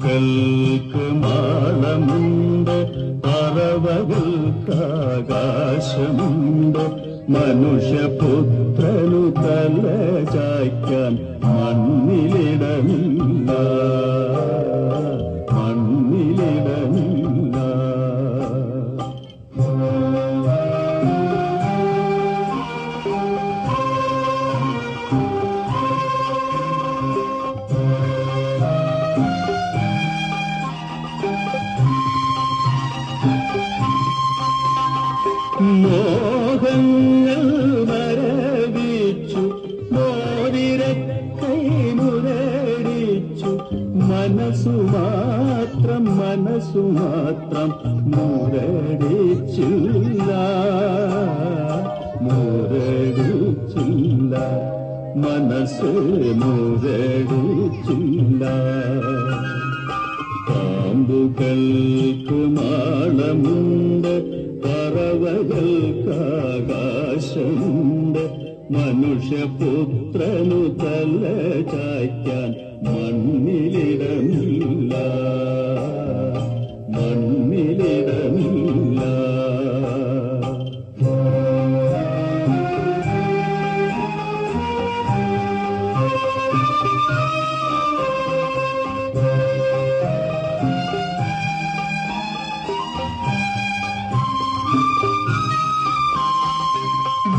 പാമ്പുകൾക്ക് മാളമുണ്ട് മനുഷ്യപുത്രനു തല ചായ്ക്കാൻ മണ്ണിലിടമില്ല മോഹങ്ങൾ മരവിച്ചു മോതിരക്കൈ മുരടിച്ചു. മനസ്സു മാത്രം മനസ്സു മാത്രം മുരടിച്ചില്ല. മുരടിച്ചില്ല. മനസ്സ് മുരടിച്ചില്ല. പാമ്പുകൾക്ക് മാളമുണ്ട് പറവകൾക്കാകാശമുണ്ട് മനുഷ്യപുത്രനു തല ചായ്ക്കാൻ മണ്ണിലിടമില്ല. മണ്ണിലിടമില്ല.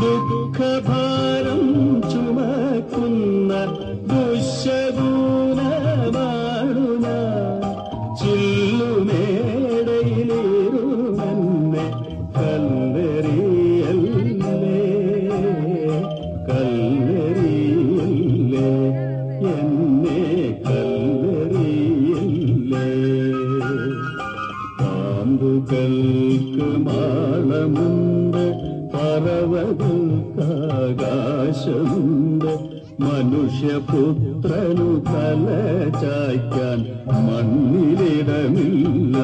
ദുഃഖഭാരം ചുമക്കുന്ന ദുശകൂലമാണു ഞാൻ ചില്ലുമേടയിലിരുമെന്നെ കല്ലെറിയല്ലേ? കല്ലെറിയല്ലേ? എന്നെ കല്ലെറിയല്ലേ? പാമ്പുകൾക്ക് മാളമുണ്ട്. പറവകൾക്കാകാശമുണ്ട് മനുഷ്യപുത്രനു തല ചായ്ക്കാൻ മണ്ണിലിടമില്ല.